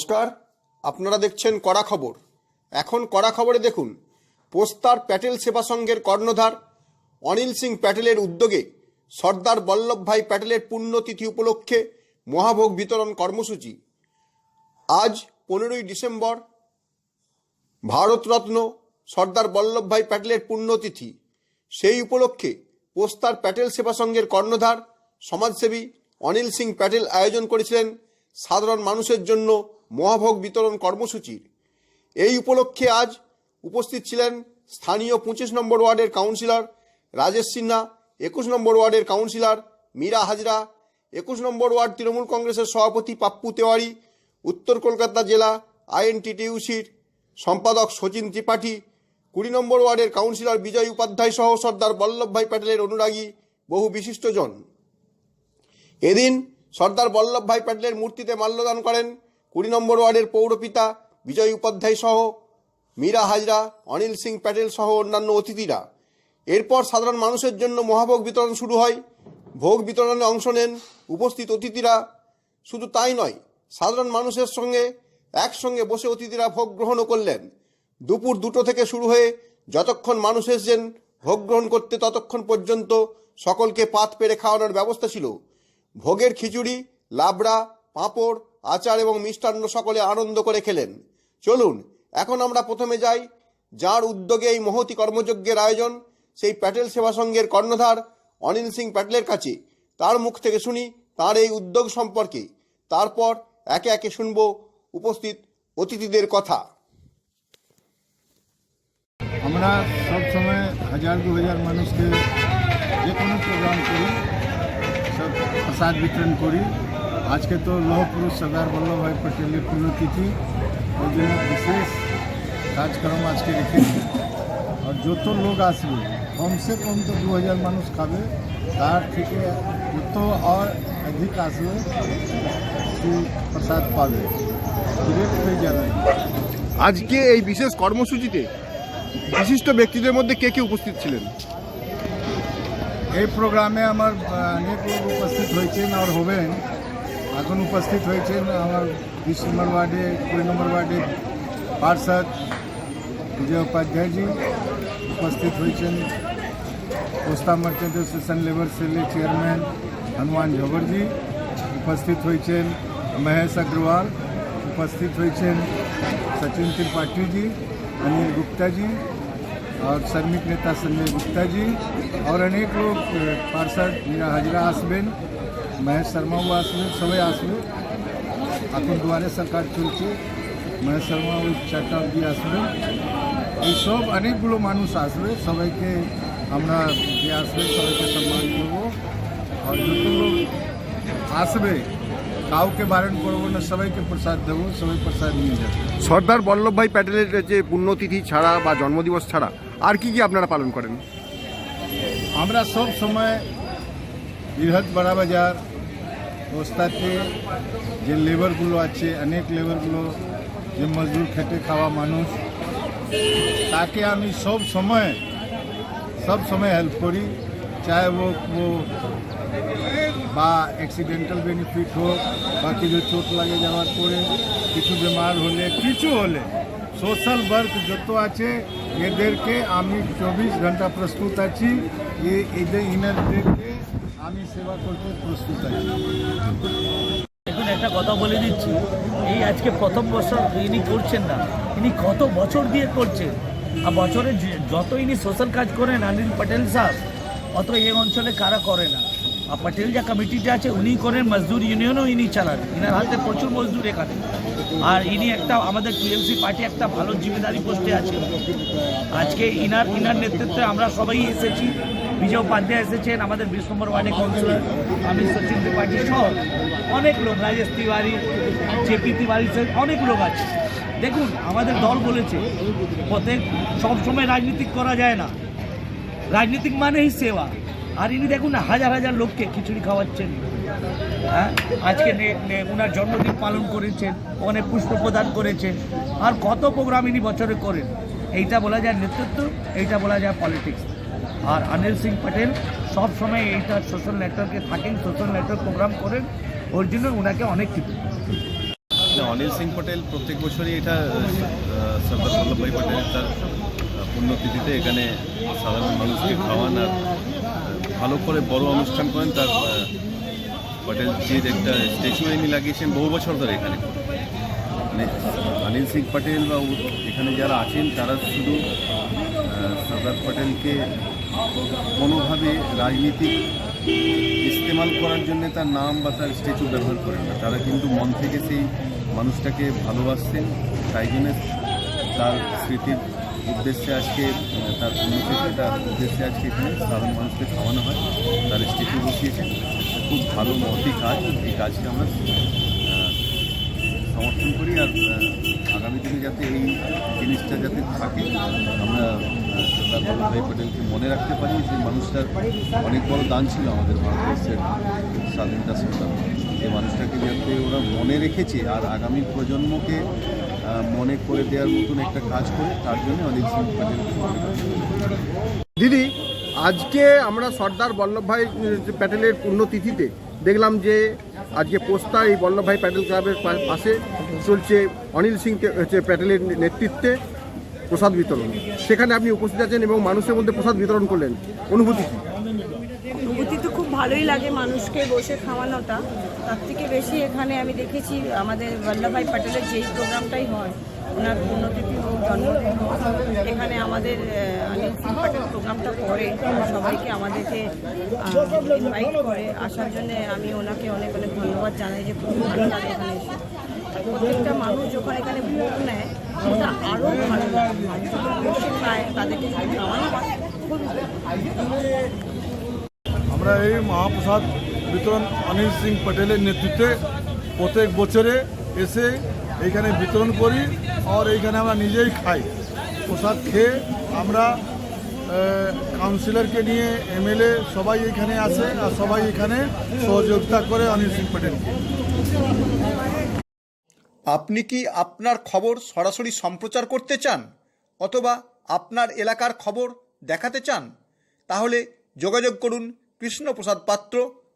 নমস্কার, আপনারা দেখছেন কড়া খবর। এখন কড়া খবরে দেখুন, পোস্তার প্যাটেল সেবা সংঘের কর্ণধার অনিল সিং প্যাটেলের উদ্যোগে সর্দার বল্লভভাই প্যাটেলের পুণ্যতিথি উপলক্ষে মহাভোগ বিতরণ কর্মসূচি। আজ পনেরোই ডিসেম্বর ভারতরত্ন সর্দার বল্লভভাই প্যাটেলের পুণ্যতিথি। সেই উপলক্ষে পোস্তার প্যাটেল সেবা সংঘের কর্ণধার, সমাজসেবী অনিল সিং প্যাটেল আয়োজন করেছিলেন সাধারণ মানুষের জন্য মহাভোগ বিতরণ কর্মসূচির। এই উপলক্ষে আজ উপস্থিত ছিলেন স্থানীয় পঁচিশ নম্বর ওয়ার্ডের কাউন্সিলর রাজেশ সিনহা, একুশ নম্বর ওয়ার্ডের কাউন্সিলর মীরা হাজরা, একুশ নম্বর ওয়ার্ড তৃণমূল কংগ্রেসের সভাপতি পাপ্পু তেওয়ারি, উত্তর কলকাতা জেলা আইএনটিটিউসির সম্পাদক সচিন ত্রিপাঠী, কুড়ি নম্বর ওয়ার্ডের কাউন্সিলর বিজয় উপাধ্যায় সহ সর্দার বল্লভভাই প্যাটেলের অনুরাগী বহু বিশিষ্টজন। এদিন সর্দার বল্লভভাই প্যাটেলের মূর্তিতে মাল্যদান করেন কুড়ি নম্বর ওয়ার্ডের পৌরপিতা বিজয় উপাধ্যায় সহ মীরা হাজরা, অনিল সিং প্যাটেল সহ অন্যান্য অতিথিরা। এরপর সাধারণ মানুষের জন্য মহাভোগ বিতরণ শুরু হয়। ভোগ বিতরণে অংশ নেন উপস্থিত অতিথিরা। শুধু তাই নয়, সাধারণ মানুষের সঙ্গে একসঙ্গে বসে অতিথিরা ভোগ গ্রহণও করলেন। দুপুর দুটো থেকে শুরু হয়ে যতক্ষণ মানুষ এসেছেন, ভোগ গ্রহণ করতে ততক্ষণ পর্যন্ত সকলকে পাত পেরে খাওয়ানোর ব্যবস্থা ছিল। ভোগের খিচুড়ি, লাবড়া, পাঁপড়, আচার এবং মিষ্টান্ন সকলে আনন্দ করে খেলেন। চলুন, এখন আমরা প্রথমে যাই, যার উদ্যোগে এই মহতি কর্মযজ্ঞের আয়োজন, সেই প্যাটেল সেবা সংঘের কর্ণধার অনিল সিং প্যাটেলের কাছে। তার মুখ থেকে শুনি তার এই উদ্যোগ সম্পর্কে। তারপর একে একে শুনব উপস্থিত অতিথিদের কথা। আমরা সব সময় হাজার দু হাজার মানুষকে যে কোনো প্রোগ্রাম করি প্রসাদ বিতরণ করি। আজকে তো লৌহ পুরুষ সর্দার বল্লভভাই পটেলের পুণ্যতিথি। ওই জন্য বিশেষ কাজকর্ম আজকে রেখেছি আর যত লোক আসবে, কমসে কম তো দু হাজার মানুষ খাবে। তার থেকে যত আর অধিক আসবে একটু প্রসাদ পাবে। ডিরেক্ট হয়ে আজকে এই বিশেষ কর্মসূচিতে বিশিষ্ট ব্যক্তিদের মধ্যে কে কে উপস্থিত ছিলেন? এই প্রোগ্রামে আমার অনেক লোক উপস্থিত হয়েছেন আর হবেন এখন উপস্থিত হয়েছেন আমার বিশ নম্বর ওয়ার্ডে কুড়ি নম্বর ওয়ার্ডে পার্ষদ વિજય ઉપાધ્યાયજી ઉપસ્થિત હોય છે કોસ્તા મર્ચન્ટ એસોસિએશન લેબર સેલની ચેરમેન હનુમાન ઝવરજી ઉપસ્થિત હોય છે મહેશ અગ્રવાલ ઉપસ્થિત હોય છે સચિન ત્રિપાઠીજી અનિલ ગુપ્તાજી और श्रमिक नेता संजय गुप्ता जी और अनेक लोग अ, पार्षद मीरा हाजरा আসবেন মহেশ শর্মাও আসবেন সবাই আসবে এখন দুয়ারে সরকার চলছে মহেশ শর্মা ওই চারটা অব্দি আসবেন এইসব অনেকগুলো মানুষ আসবে সবাইকে আমরা যে আসবে সবাইকে সম্মান করবো আর যত লোক আসবে কাউকে বারণ করবো না সবাইকে প্রসাদ দেবো সবাই প্রসাদ নিয়ে যাবে সর্দার বল্লভভাই প্যাটেলের যে পুণ্যতিথি ছাড়া বা জন্মদিবস ছাড়া আর কি কি আপনারা পালন করেন? আমরা সব সময় বৃহৎ বড়া বাজার, বস্তাতে যে লেবারগুলো আছে, অনেক লেবারগুলো যে মজদুর খেটে খাওয়া মানুষ, তাকে আমি সব সময় সব সময় হেল্প করি। চাই ও বা অ্যাক্সিডেন্টাল বেনিফিট হোক, বা কিছু চোট লাগে যাওয়ার পরে, কিছু বেমার হলে, কিছু হলে সোশ্যাল ওয়ার্ক যত আছে এদেরকে আমি চব্বিশ ঘণ্টা প্রস্তুত আছি এদের ইনারদেরকে আমি সেবা করতে প্রস্তুত আছি এখন একটা কথা বলে দিচ্ছি। এই আজকে প্রথম বছর ইনি করছেন না। ইনি কত বছর দিয়ে করছেন? আর বছরে যত ইনি সোশ্যাল কাজ করেন অনিল পটেল সাহেব অত এই অঞ্চলে কারা করে না? পটেল যা কমিটিটা আছে উনি করেন মজদুর ইউনিয়নও ইনি চালান। ইনার হাতে প্রচুর মজদুর এখানে। আর ইনি একটা, আমাদের টিএমসি পার্টি একটা ভালো জিম্মেদারি পোস্টে আছে। আজকে ইনার ইনার নেতৃত্বে আমরা সবাই এসেছি। বিজয় উপাধ্যায় এসেছেন, আমাদের বিশ নম্বর ওয়ার্ডে কাউন্সিলর আমি সচিন ত্রিপাঠী সহ অনেক লোক, রাজেশ তিওয়ারি, জেপি তিওয়ারি অনেক লোক আছে। দেখুন, আমাদের দল বলেছে প্রত্যেক সবসময় রাজনীতি করা যায় না। রাজনীতিক মানেই সেবা। আর ইনি দেখুন না, হাজার হাজার লোককে খিচুড়ি খাওয়াচ্ছেন। হ্যাঁ? আজকে ওনার জন্মদিন পালন করেছেন, ওখানে পুষ্প প্রদান করেছেন, আর কত প্রোগ্রাম ইনি বছরে করেন। এইটা বলা যায় নেতৃত্ব, এইটা বলা যায় পলিটিক্স আর অনিল সিং পটেল সব সময় এইটা সোশ্যাল নেটওয়ার্কে থাকেন সোশ্যাল নেটওয়ার্ক প্রোগ্রাম করেন, ওর জন্য ওনাকে অনেক কিছু। অনিল সিং পটেল প্রত্যেক বছরই এটা সর্দার বল্লভভাই পটেলের তার পুণ্যতিথিতে এখানে সাধারণ মানুষকে খাওয়ান আর ভালো করে বড় অনুষ্ঠান করেন, তার পটেলজির একটা স্ট্যাচু এনে লাগিয়েছেন বহু বছর ধরে এখানে। মানে অনিল সিং পটেল বা এখানে যারা আছেন, তারা শুধু সর্দার পটেলকে কোনোভাবে রাজনীতিক ইস্তেমাল করার জন্য তার নাম বা তার স্ট্যাচু ব্যবহার করেন না। তারা কিন্তু মন থেকে সেই মানুষটাকে ভালোবাসতেন, তাই জন্য তার স্মৃতির উদ্দেশ্যে আজকে তার পুণ্যতিথি তার উদ্দেশ্যে আজকে এখানে সাধারণ মানুষকে খাওয়ানো হয়, তার স্ট্যাচু বসিয়েছেন খুব ভালো মহতি কাজ, এই কাজকে আমরা সমর্থন করি আর আগামী দিনে যাতে এই জিনিসটা যাতে থাকে, আমরা সর্দার বল্লভভাই পটেলকে মনে রাখতে পারি যে মানুষটার অনেক বড় দান ছিল আমাদের ভারতবর্ষের স্বাধীনতা সংগ্রাম। যে মানুষটাকে যাতে ওরা মনে রেখেছে আর আগামী প্রজন্মকে মনে করে দেওয়ার মতন একটা কাজ করে তার জন্য অনিল সিং দিদি আজকে আমরা সর্দার বল্লভভাই প্যাটেলের পুণ্যতিথিতে দেখলাম যে আজকে পোস্তা এই বল্লভভাই প্যাটেল ক্লাবের পাশে চলছে অনিল সিং হচ্ছে প্যাটেলের নেতৃত্বে প্রসাদ বিতরণ। সেখানে আপনি উপস্থিত আছেন এবং মানুষের মধ্যে প্রসাদ বিতরণ করলেন। অনুভূতি অনুভূতি তো খুব ভালোই লাগে মানুষকে বসে খাওয়ানোটা। তার থেকে বেশি এখানে আমি দেখেছি আমাদের বল্লভভাই প্যাটেলের যেই প্রোগ্রামটাই হয়, ওনার পুণ্যতিথি হোক, জন্মদিন হোক, এখানে আমাদের অনিল প্যাটেল প্রোগ্রামটা করে, সবাইকে আমাদেরকে ইনভাইট করে। আসার জন্য আমি ওনাকে অনেক অনেক ধন্যবাদ জানাই যে লাগে এখানে এসে। প্রত্যেকটা মানুষ যখন এখানে ভোগ নেয় সেটা আরও ভালো খায়, তাদেরকে খুব আমরা এই মহাপ্রসাদ বিতরণ অনিল সিং পটেলের নেতৃত্বে প্রত্যেক বছরে এসে এইখানে বিতরণ করি আর এইখানে আমরা নিজেই খাই। প্রসাদ খেয়ে আমরা কাউন্সিলরকে নিয়ে এমএলএ সবাই এখানে আসে আর সবাই এখানে সহযোগিতা করে অনিল সিং পটেলকে। আপনি কি আপনার খবর সরাসরি সম্প্রচার করতে চান অথবা আপনার এলাকার খবর দেখাতে চান? তাহলে যোগাযোগ করুন Krishnaprasad Patra